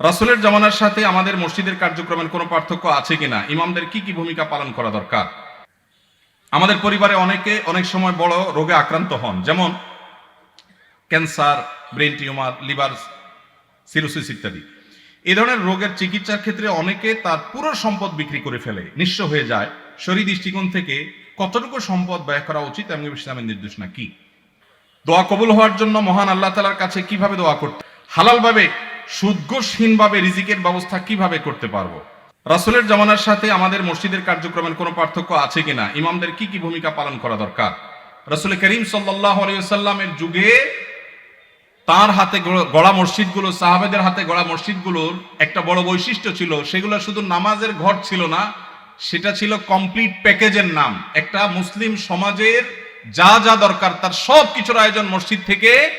রাসুলের জামানার সাথে আমাদের মসজিদের কার্যক্রমের কোনো পার্থক্য আছে কিনা? ইমামদের কি কি ভূমিকা পালন করা দরকার? আমাদের পরিবারে অনেকে অনেক সময় বড় রোগে আক্রান্ত হন। যেমন cancer, brain tumour, liver cirrhosis ইত্যাদি। এই ধরনের রোগের চিকিৎসার ক্ষেত্রে অনেকে তার পুরো সম্পদ বিক্রি করে ফেলে, নিঃস্ব হয়ে যায়। শরীর দৃষ্টিকোণ থেকে কতটুকু সম্পদ ব্যয় করা উচিত এমনি ইসলামের নির্দেশনা কি দোয়া কবুল হওয়ার জন্য মহান আল্লাহ তালার কাছে কীভাবে দোয়া করতে হালালভাবে সুদগোষহীনভাবে রিজিকের ব্যবস্থা কীভাবে করতে পারব? রাসুলের জামানার সাথে আমাদের মসজিদের কার্যক্রমের কোনো পার্থক্য আছে কিনা? ইমামদের কি কি ভূমিকা পালন করা দরকার? রাসুল করিম সাল্লাহ আলিয়াল্লামের যুগে তার হাতে গড়- গড়া মসজিদগুলো, সাহাবেদের হাতে গড়া মসজিদগুলোর একটা বড় বৈশিষ্ট্য ছিল, সেগুলো শুধু নামাজের ঘর ছিল না, সেটা ছিল কমপ্লিট প্যাকেজের নাম। একটা মুসলিম সমাজের যা যা দরকার, তার সব কিছুর আয়োজন মসজিদ থেকে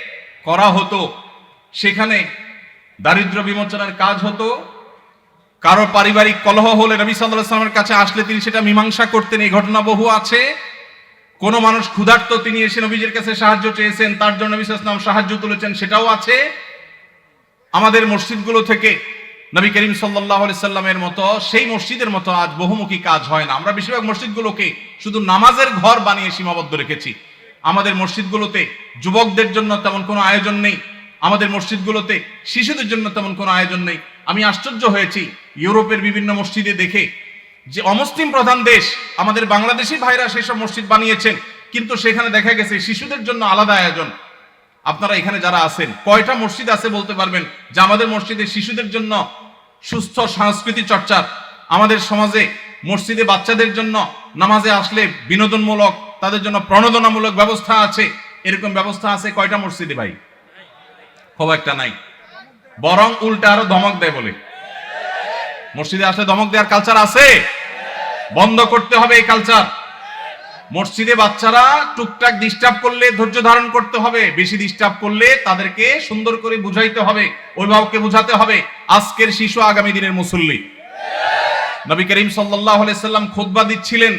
করা হতো। সেখানে দারিদ্র বিমোচনের কাজ হতো। কারও পারিবারিক কলহ হলে নবী সাল্লাহ সাল্লামের কাছে আসলে তিনি সেটা মীমাংসা করতেন, এই ঘটনা বহু আছে। কোন মানুষ ক্ষুধার্ত, তিনি এসে নবীজির কাছে সাহায্য চেয়েছেন, তার জন্য নবী সাল্লাম সাহায্য তুলেছেন, সেটাও আছে। আমাদের মসজিদগুলো থেকে নবী করিম সাল্লাহ সাল্লামের মতো, সেই মসজিদের মতো আজ বহুমুখী কাজ হয় না। আমরা বেশিরভাগ মসজিদগুলোকে শুধু নামাজের ঘর বানিয়ে সীমাবদ্ধ রেখেছি। আমাদের মসজিদগুলোতে যুবকদের জন্য তেমন কোনো আয়োজন নেই। আমাদের মসজিদগুলোতে শিশুদের জন্য তেমন কোনো আয়োজন নেই। আমি আশ্চর্য হয়েছি ইউরোপের বিভিন্ন মসজিদে দেখে যে অমুসলিম প্রধান দেশ, আমাদের বাংলাদেশি ভাইরা সেসব মসজিদ বানিয়েছেন, কিন্তু সেখানে দেখা গেছে শিশুদের জন্য আলাদা আয়োজন। আপনারা এখানে যারা আছেন, কয়টা মসজিদ আছে বলতে পারবেন যে আমাদের মসজিদে শিশুদের জন্য সুস্থ সংস্কৃতি চর্চার আমাদের সমাজে মসজিদে বাচ্চাদের জন্য নামাজে আসলে বিনোদনমূলক, তাদের জন্য প্রণোদনামূলক ব্যবস্থা আছে? এরকম ব্যবস্থা আছে কয়টা মসজিদে ভাই? খুব একটা নাই। বরং উল্টা আরও ধমক দেয় বলে। মসজিদে আসলে ধমক দেওয়ার কালচার আছে। বন্ধ করতে হবে এই কালচার মসজিদে বাচ্চারা টুকটাক ডিস্টার্ব করলে, ধৈর্য ধারণ করতে হবে। বেশি ডিস্টার্ব করলে তাদেরকে সুন্দর করে বুঝাইতে হবে, অভিভাবককে বুঝাতে হবে, আজকের শিশু আগামী দিনের মুসল্লি। নবী করিম সাল্লাহ সাল্লাম খোদবা দিচ্ছিলেন।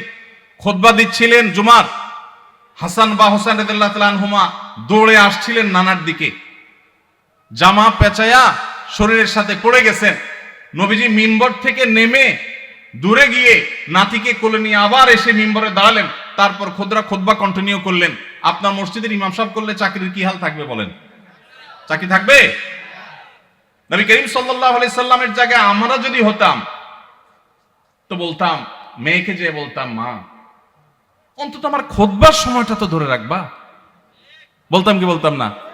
খোদবা দিচ্ছিলেন জুমার। হাসান বা হোসেন রেদুল্লাহ তালানহুমা দৌড়ে আসছিলেন নানার দিকে। জামা পেঁচায়া শরীরের সাথে পড়ে গেছেন। নবীজি মিম্বর থেকে নেমে দূরে গিয়ে নাতিকে কোলে নিয়ে আবার এসে মিম্বরে দাঁড়ালেন। তারপর খোদরা খোদবা কন্টিনিউ করলেন। আপনার মসজিদের ইমাম সাহেব করলে চাকরির কি হাল থাকবে বলেন? চাকরি থাকবে? নবী করিম সাল্লাহ সাল্লামের জায়গায় আমরা যদি হতাম, তো বলতাম, মেয়েকে যে বলতাম, মা, অন্তত আমার খোদবার সময়টা তো ধরে রাখবা। বলতাম কি বলতাম না?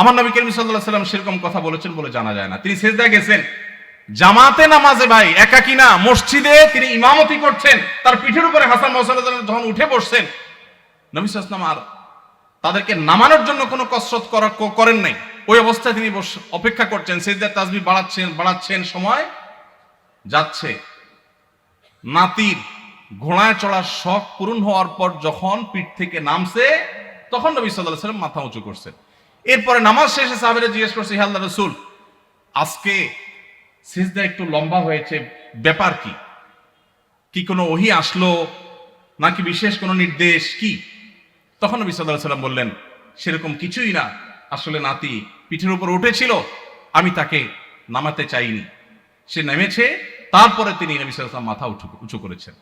আমার নবী করিম সাল্লাহ সাল্লাম সেরকম কথা বলেছেন বলে জানা যায় না। তিনি সেজদায় গেছেন। জামাতে নামাজে ভাই একাকি না মসজিদে তিনি ইমামতি করছেন, তার পিঠের উপরে হাসান মোহাম্মদ যখন উঠে বসছেন, নবী সাল্লাম আর তাদেরকে নামানোর জন্য কোনো কসরত করা করেন নাই। ওই অবস্থায় তিনি অপেক্ষা করছেন, সেজদার তাজবি বাড়াচ্ছেন বাড়াচ্ছেন, সময় যাচ্ছে। নাতির ঘোড়ায় চড়ার শখ পূরণ হওয়ার পর যখন পিঠ থেকে নামছে, তখন নবী সাল্লাহ সাল্লাম মাথা উঁচু করছেন। এরপরে নামাজ শেষে সাহাবেরা জিজ্ঞেস করছে, হে আল্লাহ রসুল, আজকে সিজদা একটু লম্বা হয়েছে, ব্যাপার কি? কি কোনো ওহি আসলো? নাকি বিশেষ কোনো নির্দেশ? কি? তখন নবী সাল্লাহ সাল্লাম বললেন, সেরকম কিছুই না। আসলে নাতি পিঠের উপর উঠেছিল, আমি তাকে নামাতে চাইনি। সে নেমেছে, তারপরে তিনি নবী ওয়াসাল্লাম মাথা উঁচু উঁচু করেছেন।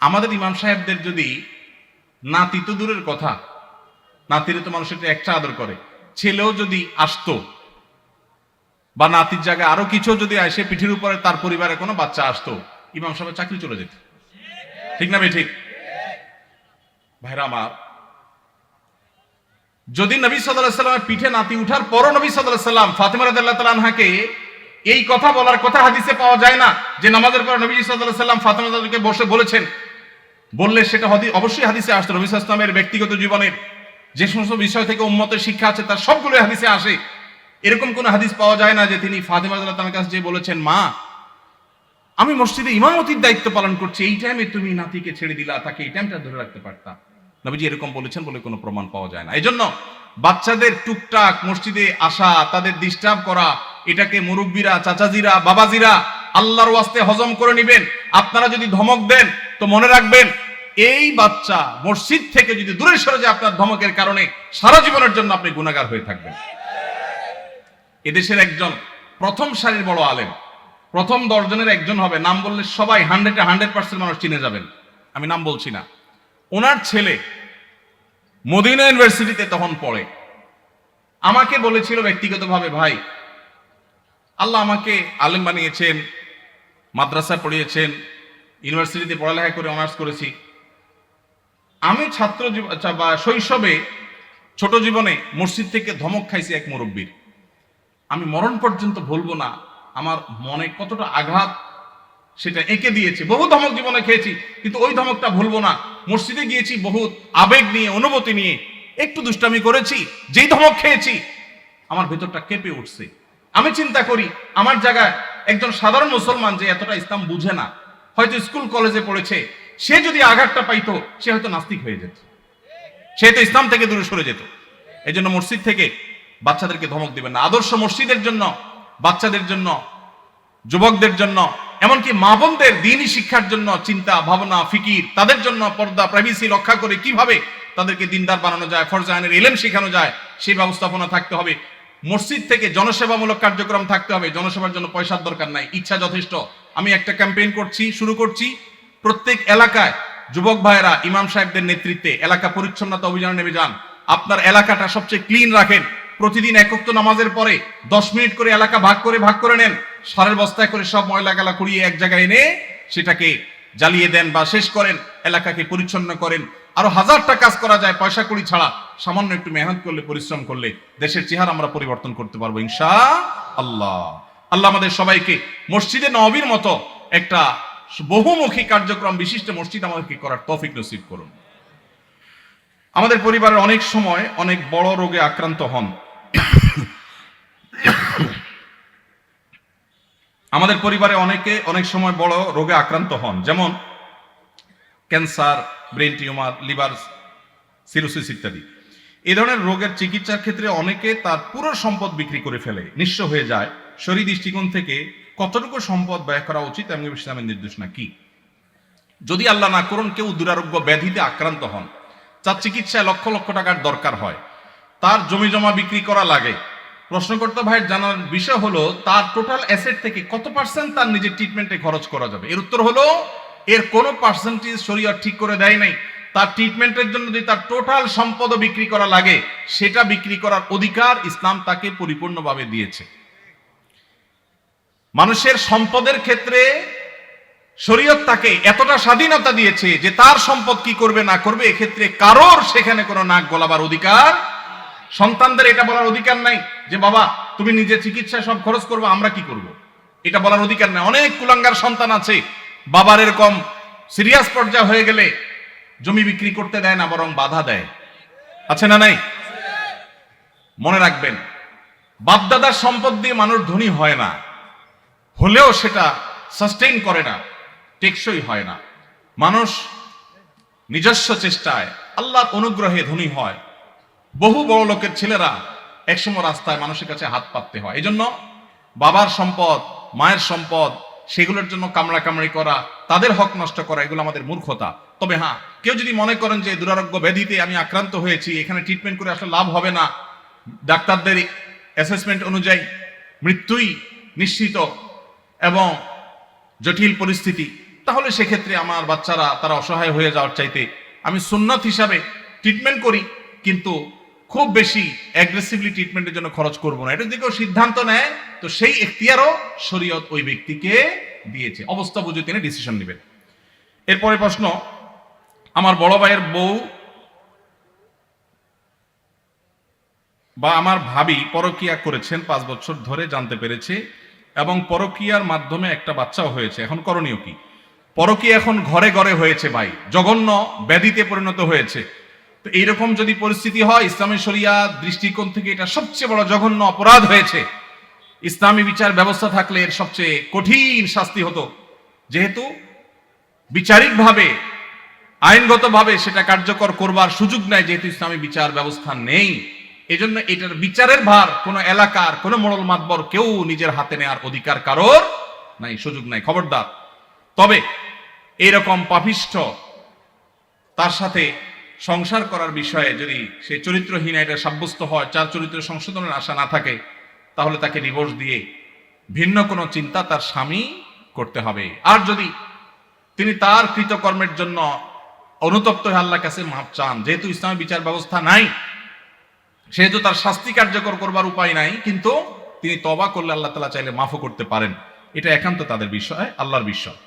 আমাদের ইমাম সাহেবদের যদি নাতি তো দূরের কথা নাতিরে তো মানুষ একটু একটা আদর করে। ছেলেও যদি আসতো, বা নাতির জায়গায় আরও কিছু যদি আসে, পিঠের উপরে তার পরিবারে কোনো বাচ্চা আসতো, ইমাম সাহেবের চাকরি চলে যেত। ঠিক না ঠিক? ভাইরা আমার, যদি নবী সাল্লাহ সাল্লামের পিঠে নাতি উঠার পরও নবী সাল্লাহ সাল্লাম ফাতেমা রাদিয়াল্লাহু তাআলা এই কথা বলার কথা হাদিসে পাওয়া যায় না, যে নামাজের পর নবী সাল্লাহ সাল্লাম ফাতেমা বসে বলেছেন। বললে সেটা অবশ্যই হাদিসে আসতো, নবী আলাইহি ব্যক্তিগত জীবনের যে সমস্ত বিষয় থেকে উম্মতের শিক্ষা আছে, তার সবগুলো হাদিসে আসে। এরকম কোন হাদিস পাওয়া যায় না যে তিনি ফাতেমা কাছে যে বলেছেন, মা, আমি মসজিদে ইমামতির দায়িত্ব পালন করছি, এই টাইমে তুমি নাতিকে ছেড়ে দিলা, তাকে এই টাইমটা ধরে রাখতে পারতা। নবীজি এরকম বলেছেন বলে কোনো প্রমাণ পাওয়া যায় না। এই জন্য বাচ্চাদের টুকটাক মসজিদে আসা, তাদের ডিস্টার্ব করা, এটাকে মুরব্বীরা, চাচাজিরা, বাবাজিরা আল্লাহর ওয়াস্তে হজম করে নিবেন। আপনারা যদি ধমক দেন, তো মনে রাখবেন এই বাচ্চা মসজিদ থেকে যদি দূরে সরে যায় আপনার ধমকের কারণে সারা জীবনের জন্য আপনি গুণাগার হয়ে থাকবেন। এদেশের একজন প্রথম সারির বড় আলেম, প্রথম দশজনের একজন হবে, নাম বললে সবাই হান্ড্রেডে হান্ড্রেড পার্সেন্ট মানুষ চিনে যাবেন। আমি নাম বলছি না। ওনার ছেলে মদিনা ইউনিভার্সিটিতে তখন পড়ে। আমাকে বলেছিল ব্যক্তিগতভাবে, ভাই, আল্লাহ আমাকে আলেম বানিয়েছেন, মাদ্রাসা পড়িয়েছেন, ইউনিভার্সিটিতে পড়ালেখা করে অনার্স করেছি। আমি ছাত্র আচ্ছা, বা শৈশবে ছোট জীবনে মসজিদ থেকে ধমক খাইছি এক মুরব্বীর। আমি মরণ পর্যন্ত ভুলবো না আমার মনে কতটা আঘাত সেটা এঁকে দিয়েছে। বহু ধমক জীবনে খেয়েছি কিন্তু ওই ধমকটা ভুলবো না। মসজিদে গিয়েছি বহুত আবেগ নিয়ে অনুভূতি নিয়ে একটু দুষ্টামি করেছি যেই ধমক খেয়েছি আমার ভেতরটা কেঁপে উঠছে। আমি চিন্তা করি আমার জায়গায় একজন সাধারণ মুসলমান যে এতটা ইসলাম বুঝে না হয়তো স্কুল কলেজে পড়েছে সে যদি আঘাতটা পাইতো, সে হয়তো নাস্তিক হয়ে যেত। সে তো ইসলাম থেকে দূরে সরে যেত। এই জন্য মসজিদ থেকে বাচ্চাদেরকে ধমক দিবেন না। আদর্শ মসজিদের জন্য, বাচ্চাদের জন্য, যুবকদের জন্য, এমনকি মা বোনদের দিনই শিক্ষার জন্য চিন্তা, ভাবনা, ফিকির, তাদের জন্য পর্দা প্রাইভেসি রক্ষা করে কীভাবে তাদেরকে দিনদার বানানো যায়, ফরজ আইনের এলেম শেখানো যায়, সেই ব্যবস্থাপনা থাকতে হবে। মসজিদ থেকে জনসেবামূলক কার্যক্রম থাকতে হবে। জনসেবার জন্য পয়সার দরকার নাই, ইচ্ছা যথেষ্ট। আমি একটা ক্যাম্পেইন করছি, শুরু করছি প্রত্যেক এলাকায় যুবক ভাইয়েরা, ইমাম সাহেবদের নেতৃত্বে এলাকা পরিচ্ছন্নতা অভিযানে নেমে যান। আপনার এলাকাটা সবচেয়ে ক্লিন রাখেন। প্রতিদিন একত্র নামাজের পরে দশ মিনিট করে এলাকা ভাগ করে ভাগ করে নেন। সারের বস্তায় করে সব ময়লা গালা কুড়িয়ে এক জায়গায় এনে সেটাকে জ্বালিয়ে দেন বা শেষ করেন, এলাকাকে পরিচ্ছন্ন করেন। আরও হাজারটা কাজ করা যায় পয়সা কুড়ি ছাড়া। সামান্য একটু মেহনত করলে, পরিশ্রম করলে দেশের চেহারা আমরা পরিবর্তন করতে পারব ইনশা আল্লাহ আল্লাহ আমাদের সবাইকে মসজিদে নবীর মতো একটা বহুমুখী কার্যক্রম, বিশিষ্ট মসজিদ আমাদেরকে করার তৌফিক নসিব করুন। আমাদের পরিবারের অনেক সময় অনেক বড় রোগে আক্রান্ত হন। আমাদের পরিবারে অনেকে অনেক সময় বড় রোগে আক্রান্ত হন, যেমন cancer, brain tumour, liver cirrhosis ইত্যাদি। এই ধরনের রোগের চিকিৎসার ক্ষেত্রে অনেকে তার পুরো সম্পদ বিক্রি করে ফেলে, নিঃস্ব হয়ে যায়, শরীর দৃষ্টিকোণ থেকে কতটুকু সম্পদ ব্যয় করা উচিত এমনি ইসলামের নির্দেশনা কি? যদি আল্লাহ না করুন, কেউ দুরারোগ্য ব্যাধিতে আক্রান্ত হন। তার চিকিৎসায় লক্ষ লক্ষ টাকার দরকার হয়। তার জমি জমা বিক্রি করা লাগে। প্রশ্নকর্তা ভাইয়ের জানার বিষয় হলো, তার টোটাল অ্যাসেট থেকে কত পার্সেন্ট তার নিজের ট্রিটমেন্টে খরচ করা যাবে? এর উত্তর হলো, এর কোনো পার্সেন্টেজ শরীয়ত ঠিক করে দেয় নাই। তার ট্রিটমেন্টের জন্য যদি তার টোটাল সম্পদ বিক্রি করা লাগে, সেটা বিক্রি করার অধিকার ইসলাম তাকে পরিপূর্ণভাবে দিয়েছে। মানুষের সম্পদের ক্ষেত্রে শরীয়ত তাকে এতটা স্বাধীনতা দিয়েছে যে তার সম্পদ কি করবে, না করবে, এক্ষেত্রে কারোর সেখানে কোনো নাক গলাবার অধিকার সন্তানদের এটা বলার অধিকার নাই যে, বাবা, তুমি নিজে চিকিৎসায় সব খরচ করবে, আমরা কি করব? এটা বলার অধিকার নাই। অনেক কুলাঙ্গার সন্তান আছে, বাবার এরকম সিরিয়াস পর্যায়ে হয়ে গেলে জমি বিক্রি করতে দেয় না, বরং বাধা দেয়। আছে না নাই? মনে রাখবেন, বাপদাদার সম্পদ দিয়ে মানুষ ধনী হয় না। হলেও সেটা সাস্টেইন করে না, টেকসই হয় না। মানুষ নিজস্ব চেষ্টায় আল্লাহর অনুগ্রহে ধনী হয়। বহু বড় লোকের ছেলেরা একসময় রাস্তায় মানুষের কাছে হাত পাততে হয়। এই জন্য বাবার সম্পদ, মায়ের সম্পদ, সেগুলোর জন্য কামড়া কামড়ি করা, তাদের হক নষ্ট করা, এগুলো আমাদের মূর্খতা। তবে হ্যাঁ কেউ যদি মনে করেন যে দুরারোগ্য ব্যাধিতে আমি আক্রান্ত হয়েছি, এখানে ট্রিটমেন্ট করে আসলে লাভ হবে না, ডাক্তারদের অ্যাসেসমেন্ট অনুযায়ী মৃত্যুই নিশ্চিত। এবং জটিল পরিস্থিতি, তাহলে সেক্ষেত্রে আমার বাচ্চারা তারা অসহায় হয়ে যাওয়ার চাইতে আমি সুন্নত হিসাবে ট্রিটমেন্ট করি, কিন্তু খুব বেশি অ্যাগ্রেসিভলি ট্রিটমেন্টের জন্য খরচ করব না। এটা যদি কেউ সিদ্ধান্ত নেয়, তো সেই এখতিয়ারও শরীয়ত ওই ব্যক্তিকে দিয়েছে। অবস্থা বুঝে তিনি ডিসিশন নেবেন। এরপরে প্রশ্ন, আমার বড় ভাইয়ের বউ বা আমার ভাবি পরকিয়া করেছেন পাঁচ বছর ধরে, জানতে পেরেছে। এবং পরকিয়ার মাধ্যমে একটা বাচ্চাও হয়েছে। এখন করণীয় কি? পরকিয়া এখন ঘরে ঘরে হয়েছে ভাই। জঘন্য ব্যাধিতে পরিণত হয়েছে। তো এইরকম যদি পরিস্থিতি হয়, ইসলামী শরিয়া দৃষ্টিকোণ থেকে এটা সবচেয়ে বড় জঘন্য অপরাধ হয়েছে। ইসলামী বিচার ব্যবস্থা থাকলে এর সবচেয়ে কঠিন শাস্তি হতো। যেহেতু বিচারিকভাবে, আইনগতভাবে সেটা কার্যকর করবার সুযোগ নেয় যেহেতু ইসলামী বিচার ব্যবস্থা নেই। এজন্য এটার বিচারের ভার কোন এলাকার, কোন মোড়ল মাতবর কেউ নিজের হাতে নেওয়ার অধিকার কারোর নাই, সুযোগ নাই। খবরদার। তবে এইরকম পাপিষ্ঠ, তার সাথে সংসার করার বিষয়ে যদি সে চরিত্রহীন এটা সাব্যস্ত হয় চার চরিত্র সংশোধনের আশা না থাকে, তাহলে তাকে ডিভোর্স দিয়ে ভিন্ন কোনো চিন্তা তার স্বামী করতে হবে। আর যদি তিনি তার কৃতকর্মের জন্য অনুতপ্ত হয়ে আল্লাহর কাছে মাপ চান, যেহেতু ইসলামী বিচার ব্যবস্থা নাই সেহেতু তার শাস্তি কার্যকর করবার উপায় নাই, কিন্তু তিনি তবা করলে আল্লাহ তালা চাইলে মাফও করতে পারেন। এটা একান্ত তাদের বিষয়, আল্লাহর বিষয়।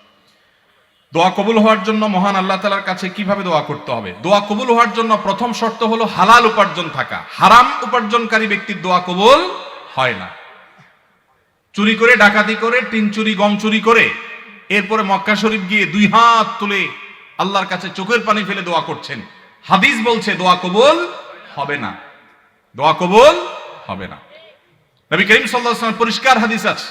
দোয়া কবুল হওয়ার জন্য মহান আল্লাহ তালার কাছে কীভাবে দোয়া করতে হবে? দোয়া কবুল হওয়ার জন্য প্রথম শর্ত হলো হালাল উপার্জন থাকা। হারাম উপার্জনকারী ব্যক্তির দোয়া কবুল হয় না। চুরি করে, ডাকাতি করে, টিন চুরি, গম চুরি করে, এরপরে মক্কা শরীফ গিয়ে দুই হাত তুলে আল্লাহর কাছে চোখের পানি ফেলে দোয়া করছেন। হাদিস বলছে দোয়া কবুল হবে না। দোয়া কবুল হবে না। নবী করিম ওয়াসাল্লাম পরিষ্কার হাদিস আছে।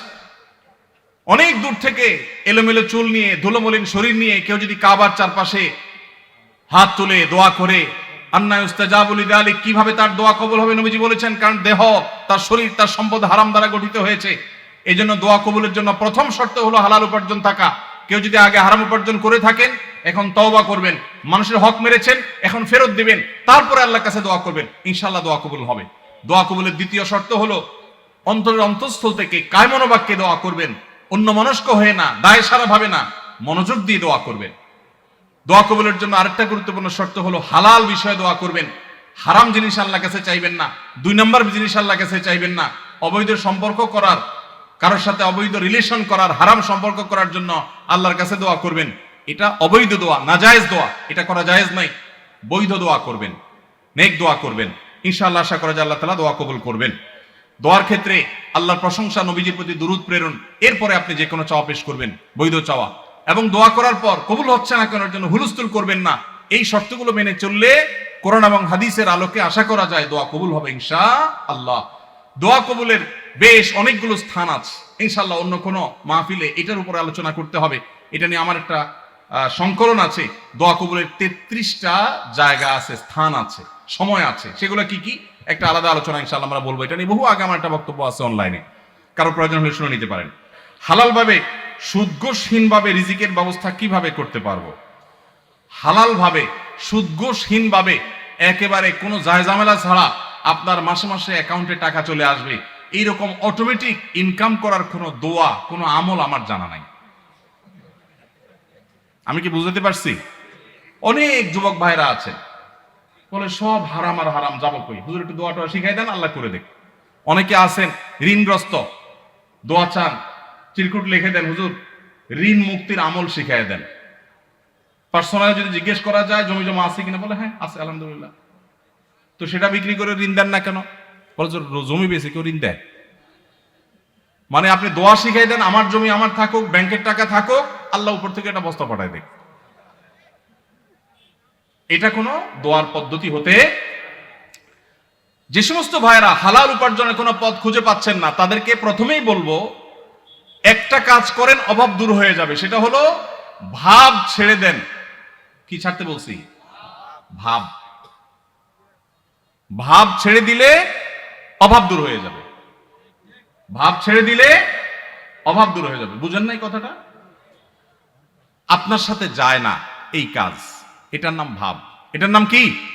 অনেক দূর থেকে এলোমেলো চুল নিয়ে, ধুলোমলিন শরীর নিয়ে কেউ যদি কাবার চারপাশে হাত তুলে দোয়া করে, আন্না উস্তাজাবুল ইদালিক কীভাবে তার দোয়া কবুল হবে নবীজি বলেছেন, কারণ দেহ, তার শরীর, তার সম্পদ হারাম দ্বারা গঠিত হয়েছে। এই জন্য দোয়া কবুলের জন্য প্রথম শর্ত হলো হালাল উপার্জন থাকা। কেউ যদি আগে হারাম উপার্জন করে থাকেন এখন তওবা করবেন, মানুষের হক মেরেছেন, এখন ফেরত দিবেন, তারপরে আল্লাহর কাছে দোয়া করবেন, ইনশাআল্লাহ দোয়া কবুল হবে। দোয়া কবুলের দ্বিতীয় শর্ত হলো, অন্তরের অন্তঃস্থল থেকে কায় মনোবাক্যে দোয়া করবেন, অন্য মনস্ক হয়ে না, দায় সারা ভাবে না, মনোযোগ দিয়ে দোয়া করবেন। দোয়া কবুলের জন্য আরেকটা গুরুত্বপূর্ণ শর্ত হলো, হালাল বিষয়ে দোয়া করবেন। হারাম জিনিস আল্লাহ কাছে চাইবেন না, দুই নম্বর জিনিস আল্লাহ কাছে চাইবেন না, অবৈধ সম্পর্ক করার, কারোর সাথে অবৈধ রিলেশন করার, হারাম সম্পর্ক করার জন্য আল্লাহর কাছে দোয়া করবেন। এটা অবৈধ দোয়া, নাজায়েজ দোয়া। এটা করা জায়েজ নাই। বৈধ দোয়া করবেন, নেক দোয়া করবেন। ইনশাআল্লাহ আশা করা যায় আল্লাহ তালা দোয়া কবুল করবেন। দোয়ার ক্ষেত্রে আল্লাহর প্রশংসা, নবীজির প্রতি দুরুদ, প্রেরণ, এরপরে আপনি যে কোনো চাওয়া পেশ করবেন, বৈধ চাওয়া। এবং দোয়া করার পর কবুল হচ্ছে না কেনার জন্য হুলস্থুল করবেন না। এই শর্তগুলো মেনে চললে কোরআন এবং হাদিসের আলোকে আশা করা যায় দোয়া কবুল হবে ইনশা আল্লাহ দোয়া কবুলের বেশ অনেকগুলো স্থান আছে। ইনশাল্লাহ অন্য কোনো মাহফিলে এটার উপরে আলোচনা করতে হবে। এটা নিয়ে আমার একটা সংকলন আছে, দোয়া কবুলের তেত্রিশটা জায়গা আছে, স্থান আছে, সময় আছে। সেগুলো কি কি? একটা আলাদা আলোচনা ইনশাল্লাহ আমরা বলব। এটা নিয়ে বহু আগে আমার একটা বক্তব্য আছে অনলাইনে কারও প্রয়োজন হলে শুনে নিতে পারেন। হালালভাবে, সুদঘোষহীনভাবে রিজিকের ব্যবস্থা কীভাবে করতে পারব? হালালভাবে, সুদঘোষহীনভাবে, একেবারে কোনো জায়জামেলা ছাড়া আপনার মাসে মাসে অ্যাকাউন্টে টাকা চলে আসবে। এইরকম অটোমেটিক ইনকাম করার কোনো দোয়া, কোনো আমল আমার জানা নাই। আমি কি বুঝতে পারছি? অনেক যুবক ভাইরা আছে। বলে, সব হারাম আর হারাম, যাব কই? হুজুর, একটু দোয়াটা শিখাই দেন, আল্লাহ করে দেখ। অনেকে আছেন, ঋণগ্রস্ত, দোয়া চান, চিরকুট লিখে দেন, হুজুর, ঋণ মুক্তির আমল শিখাই দেন। পার্সোনাল যদি জিজ্ঞেস করা যায়, জমি জমা আছে কিনা? বলে হ্যাঁ আছে, আলহামদুলিল্লাহ। তো সেটা বিক্রি করে ঋণ দেন না কেন? বলে জমি বেশি কেউ ঋণ দেয়? মানে আপনি দোয়া শিখাই দেন, আমার জমি আমার থাকুক, ব্যাংকের টাকা থাকুক, আল্লাহ উপর থেকে একটা বস্তা পাঠায় দেখ এটা কোনো দোয়ার পদ্ধতি হতে যে সমস্ত ভাইয়েরা হালাল উপার্জনের কোনো পথ খুঁজে পাচ্ছেন না, তাদেরকে প্রথমেই বলব, একটা কাজ করেন, অভাব দূর হয়ে যাবে। সেটা হলো, ভাব ছেড়ে দেন। কি ছাড়তে বলছি? ভাব। ভাব ছেড়ে দিলে অভাব দূর হয়ে যাবে। ভাব ছেড়ে দিলে অভাব দূর হয়ে যাবে। বুঝেন নাই কথাটা? আপনার সাথে যায় না এই কাজ। এটার নাম ভাব। এটার নাম কি?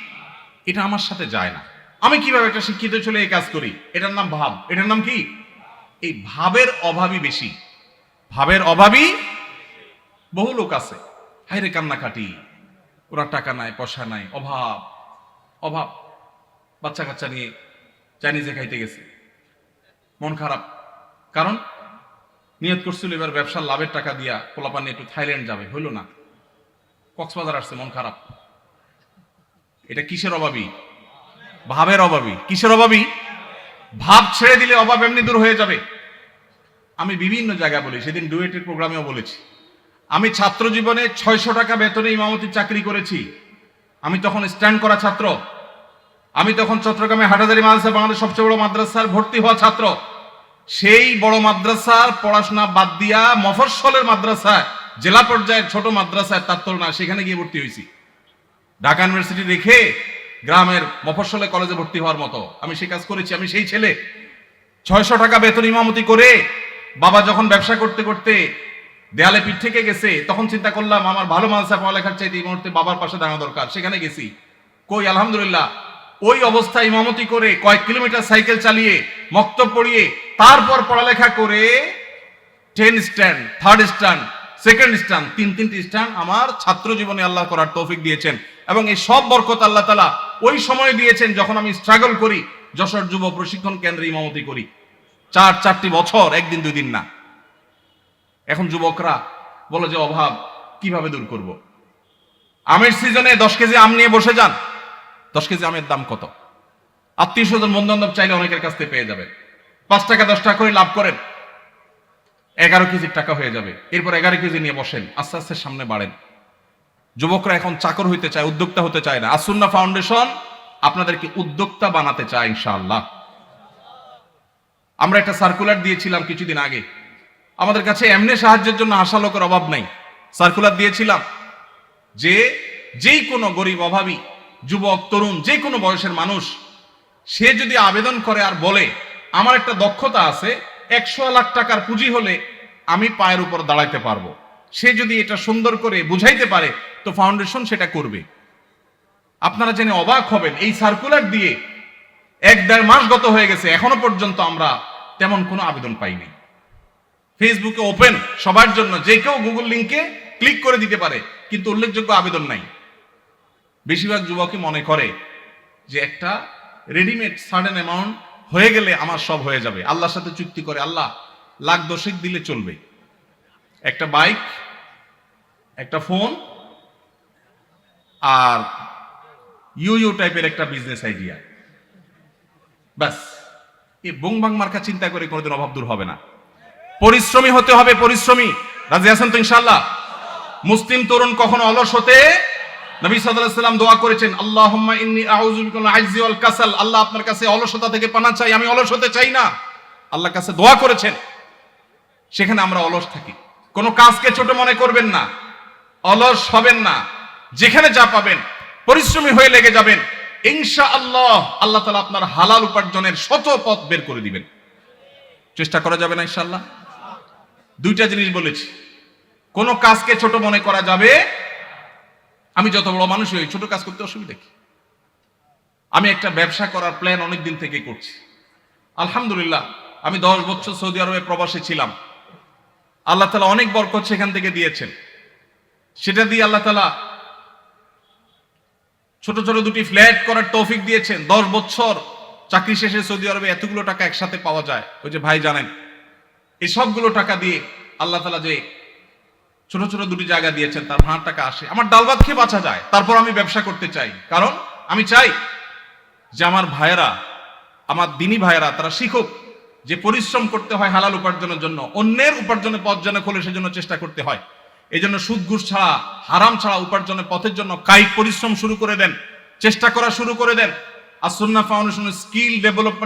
এটা আমার সাথে যায় না। আমি কীভাবে একটা শিক্ষিত ছেলে এই কাজ করি? এটার নাম ভাব। এটার নাম কি? এই ভাবের অভাবই বেশি। ভাবের অভাবই বহু লোক আছে। হাইরে কান্নাকাটি। ওরা টাকা নাই, পয়সা নাই, অভাব। অভাব। বাচ্চা কাচ্চা নিয়ে চাইনিজে খাইতে গেছে। মন খারাপ। কারণ নিয়ত করছিল এবার ব্যবসার লাভের টাকা দিয়া পোলাপানি একটু থাইল্যান্ড যাবে। হইল না। কক্সবাজার আসছে, মন খারাপ। এটা কিসের অভাবী ভাবের অভাবী কিসের অভাবী ভাব ছেড়ে দিলে অভাব এমনি দূর হয়ে যাবে। আমি বিভিন্ন জায়গায় বলি, সেদিন ডুয়েটের প্রোগ্রামেও বলেছি। আমি ছাত্র জীবনে ছয়শো টাকা বেতনে ইমামতির চাকরি করেছি। আমি তখন স্ট্যান্ড করা ছাত্র। আমি তখন চট্টগ্রামে হাটাজারি মাদ্রাসা বাংলাদেশ সবচেয়ে বড় মাদ্রাসার ভর্তি হওয়া ছাত্র। সেই বড় মাদ্রাসার পড়াশোনা বাদ দিয়া মফস্বলের মাদ্রাসায়, জেলা পর্যায়ের ছোট মাদ্রাসায় তার তুলনা, সেখানে গিয়ে ভর্তি হয়েছি। ঢাকা ইউনিভার্সিটি রেখে গ্রামের মফস্বলে কলেজে ভর্তি হওয়ার মতো। আমি সেই কাজ করেছি, আমি সেই ছেলে। ছয়শো টাকা বেতন ইমামতি করে বাবা যখন ব্যবসা করতে করতে দেয়ালে পিঠ থেকে গেছে, তখন চিন্তা করলাম, আমার ভালো মাদ্রাসা পড়ালেখার চাইতে এই মুহূর্তে বাবার পাশে দাঁড়ানো দরকার, সেখানে গেছি। কই, আলহামদুলিল্লাহ ওই অবস্থায় ইমামতি করে কয়েক কিলোমিটার সাইকেল চালিয়ে মক্তব পড়িয়ে তারপর পড়ালেখা করে ten stand third stand second stand তিন তিনটি স্ট্যান্ড আমার ছাত্র জীবনে আল্লাহ করার তৌফিক দিয়েছেন। এবং এই সব বরকত আল্লাহ তালা ওই সময় দিয়েছেন যখন আমি স্ট্রাগল করি, যশোর যুব প্রশিক্ষণ কেন্দ্রে ইমামতি করি। চার, চারটি বছর, একদিন, দুই দিন না। এখন যুবকরা বলে যে, অভাব, কীভাবে দূর করব। আমের সিজনে দশ কেজি আম নিয়ে বসে যান। দশ কেজি আমের দাম কত? আত্মীয় স্বজন বন্ধু চাইলে অনেকের কাছ থেকে পেয়ে যাবে পাঁচ টাকা, দশ টাকা করে লাভ করেন। এগারো কেজির টাকা হয়ে যাবে। এরপর এগারো কেজি নিয়ে বসেন। আস্তে আস্তে সামনে বাড়েন। যুবকরা এখন চাকর হইতে চায়, উদ্যোক্তা হতে চায় না। আসুন্না ফাউন্ডেশন আপনাদেরকে উদ্যোক্তা বানাতে চায়, ইনশাআল্লাহ। আমরা একটা সার্কুলার দিয়েছিলাম কিছুদিন আগে। আমাদের কাছে এমনি সাহায্যের জন্য আশা লোকের অভাব নাই। সার্কুলার দিয়েছিলাম যে, যেই কোনো গরিব অভাবী যুবক, তরুণ, যে কোনো বয়সের মানুষ, সে যদি আবেদন করে আর বলে, আমার একটা দক্ষতা আছে, একশো লাখ টাকার পুঁজি হলে আমি পায়ের উপর দাঁড়াইতে পারব। সে যদি এটা সুন্দর করে বুঝাইতে পারে, তো ফাউন্ডেশন সেটা করবে। আপনারা জেনে অবাক হবেন, এই সার্কুলার দিয়ে এক দেড় মাস গত হয়ে গেছে, এখনও পর্যন্ত আমরা তেমন কোনো আবেদন পাইনি। ফেসবুকে ওপেন সবার জন্য, যে কেউ গুগল লিংকে ক্লিক করে দিতে পারে, কিন্তু উল্লেখযোগ্য আবেদন নাই। বেশিরভাগ যুবকই মনে করে যে একটা রেডিমেড সার্টেন অ্যামাউন্ট হয়ে গেলে আমার সব হয়ে যাবে। আল্লাহর সাথে চুক্তি করে, আল্লাহ, লাখ দশেক দিলে চলবে। একটা বাইক একটা ফোন আর ইউ ইউ টাইপের একটা বিজনেস আইডিয়া ব্যাস। এই বংবাং মার্কা চিন্তা করে কোনোদিন অভাব দূর হবে না। পরিশ্রমী হতে হবে, পরিশ্রমী। রাজি আছেন তো ইনশাল্লাহ মুসলিম তরুণ কখনো অলস হতে নবী সাল্লাল্লাহু সাল্লাম দোয়া করেছেন, আল্লাহুম্মা ইন্নী আউযু বিকা মিনাল আজজি কাসাল। আল্লাহ আপনার কাছে অলসতা থেকে পানা চাই, আমি অলস হতে চাই না। আল্লাহর কাছে দোয়া করেছেন, সেখানে আমরা অলস থাকি। কোনো কাজকে ছোট মনে করবেন না, অলস হবেন না। যেখানে যা পাবেন, পরিশ্রমী হয়ে লেগে যাবেন। ইনশা আল্লাহ আল্লাহ তালা আপনার হালাল উপার্জনের শত পথ বের করে দিবেন। চেষ্টা করা যাবে না ইনশাল্লাহ দুইটা জিনিস বলেছি। কোন কাজকে ছোট মনে করা যাবে আমি যত বড় মানুষ হই, ছোট কাজ করতে অসুবিধা কি? আমি একটা ব্যবসা করার প্ল্যান অনেক দিন থেকে করছি। আলহামদুলিল্লাহ, আমি দশ বছর সৌদি আরবে প্রবাসে ছিলাম। আল্লাহ তালা অনেক বরকত সেখান থেকে দিয়েছেন। সেটা দিয়ে আল্লাহ তালা ছোট ছোট দুটি ফ্ল্যাট করার তৌফিক দিয়েছেন। দশ বছর চাকরি শেষে সৌদি আরবে এতগুলো টাকা একসাথে পাওয়া যায়। ওই যে ভাই জানেন এই সবগুলো টাকা দিয়ে আল্লাহ তালা যে ছোট ছোট দুটি জায়গা দিয়েছেন, তার ভাড়ার টাকা আসে। আমার ডাল ভাত খেয়ে বাঁচা যায়, তারপর আমি ব্যবসা করতে চাই। কারণ আমি চাই যে আমার ভাইয়েরা, আমার দিনী ভাইয়েরা, তারা শিখুক যে পরিশ্রম করতে হয় হালাল উপার্জনের জন্য, অন্যের উপার্জনের পথ যেন খোলে সেজন্য চেষ্টা করতে হয়। এই জন্য সুদঘুষ ছাড়া, হারাম ছাড়া উপার্জনের পথের জন্য কায়িক পরিশ্রম শুরু করে দেন, চেষ্টা করা শুরু করে দেন। আর সুন্না ফাউন্ডেশনের স্কিল ডেভেলপমেন্ট